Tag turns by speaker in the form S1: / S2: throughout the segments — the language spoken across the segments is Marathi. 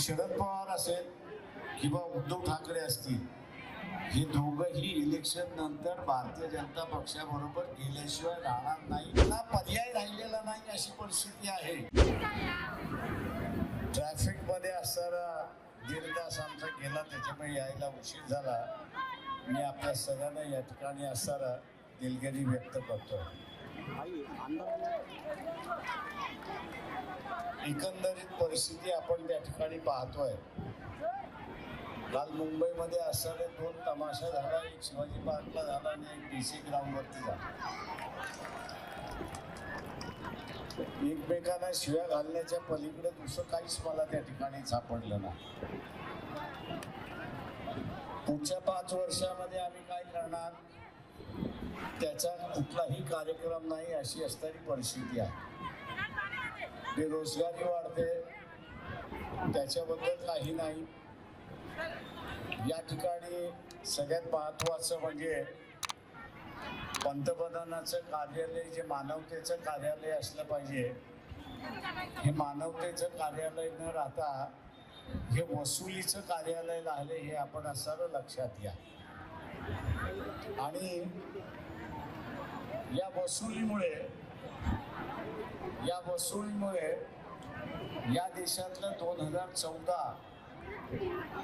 S1: शरद पवार असेल किंवा उद्धव ठाकरे असतील हे दोघंही इलेक्शन नंतर भारतीय जनता पक्षाबरोबर गेल्याशिवाय राहणार नाही. ना पर्याय राहिलेला नाही अशी परिस्थिती आहे. ट्रॅफिकमध्ये असताना दीड तास आमचा गेला त्याच्यामुळे यायला उशीर झाला. मी आपल्या सगळ्यांना या ठिकाणी असताना दिलगिरी व्यक्त करतो. एकंदरीत परिस्थिती आपण त्या ठिकाणी पाहतोय. काल मुंबईमध्ये असताना दोन तमाशा झाला. एक शिवाजी पार्कला झाला आणि एक डी सी ग्राउंडवरती झाला. एकमेकांना शिव्या घालण्याच्या पलीकडे दुसरं काहीच मला त्या ठिकाणी सापडलं नाही. पुढच्या पाच वर्षामध्ये आम्ही काय करणार? त्याचा कुठलाही कार्यक्रम नाही अशी असणारी परिस्थिती आहे. बेरोजगारी वाढते. त्याच्याबद्दल काही नाही. या ठिकाणी सगळ्यात महत्त्वाचं म्हणजे पंतप्रधानाचं कार्यालय जे मानवतेचं कार्यालय असलं पाहिजे हे मानवतेचं कार्यालय न राहता हे वसुलीचं कार्यालय राहिले हे आपण असं लक्षात घ्या. आणि या वसुलीमुळे या वसुलीमुळे या देशातलं दोन हजार चौदा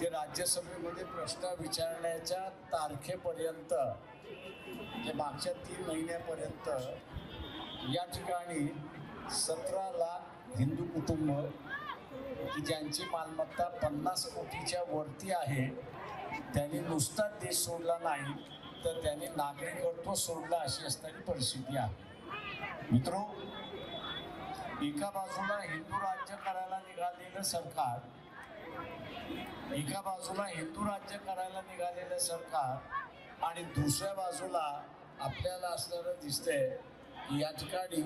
S1: ते राज्यसभेमध्ये प्रश्न विचारण्याच्या तारखेपर्यंत म्हणजे मागच्या तीन महिन्यापर्यंत या ठिकाणी सतरा लाख हिंदू कुटुंब की ज्यांची मालमत्ता पन्नास कोटीच्या वरती आहे त्यांनी नुसताच देश सोडला नाही तर त्यांनी नागरिकत्व सोडलं अशी असणारी परिस्थिती आहे. मित्रो एका बाजूला हिंदू राज्य करायला निघालेलं सरकार एका बाजूला हिंदू राज्य करायला निघालेलं सरकार आणि दुसऱ्या बाजूला आपल्याला असणारं दिसतंय की या ठिकाणी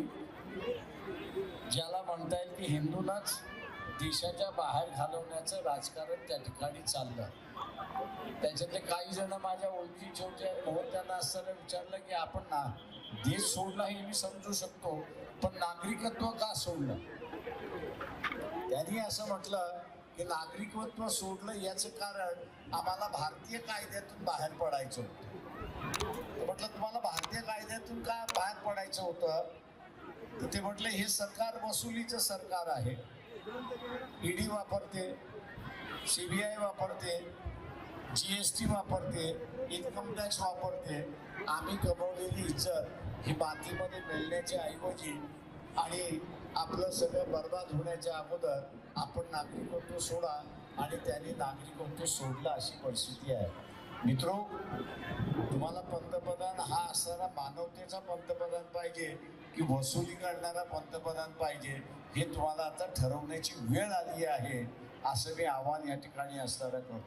S1: ज्याला म्हणता येईल की हिंदूंनाच देशाच्या बाहेर घालवण्याचं राजकारण त्या ठिकाणी चाललं. त्याच्यातले काही जण माझ्या ओळखीचे होते म्हणून त्यांना असताना विचारलं की आपण ना देश सोडला हे मी समजू शकतो पण नागरिकत्व का सोडलं? त्यांनी असं म्हटलं की नागरिकत्व सोडलं याचं कारण आम्हाला भारतीय कायद्यातून बाहेर पडायचं होतं. म्हटलं तुम्हाला भारतीय कायद्यातून का बाहेर पडायचं होतं? तर ते म्हटलं हे सरकार वसुलीचं सरकार आहे. ईडी वापरते सीबीआय वापरते जी एस टी वापरते इन्कम टॅक्स वापरते. आम्ही कमवलेली इज्जत ही मातीमध्ये मिळण्याच्या ऐवजी आणि आपलं सगळं बर्बाद होण्याच्या अगोदर आपण नागरिकत्व सोडा आणि त्यांनी नागरिकत्व सोडलं अशी परिस्थिती आहे. मित्रो तुम्हाला पंतप्रधान हा असणारा मानवतेचा पंतप्रधान पाहिजे की वसुली करणारा पंतप्रधान पाहिजे हे तुम्हाला आता ठरवण्याची वेळ आली आहे असं मी आव्हान या ठिकाणी असणारा करतो.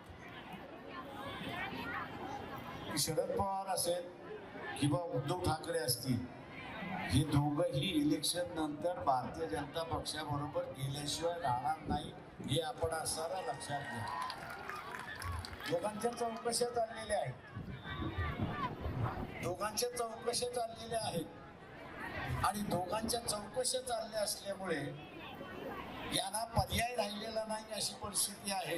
S1: की शरद पवार असेल किंवा उद्धव ठाकरे असतील हे दोघंही इलेक्शन नंतर भारतीय जनता पक्षाबरोबर गेल्याशिवाय राहणार नाही हे आपण असायला लक्षात घ्या. दोघांच्या चौकशा चाललेल्या आहेत. दोघांच्या चौकशा चाललेल्या आहेत. आणि दोघांच्या चौकशा चालल्या असल्यामुळे यांना पर्याय राहिलेला नाही अशी परिस्थिती आहे.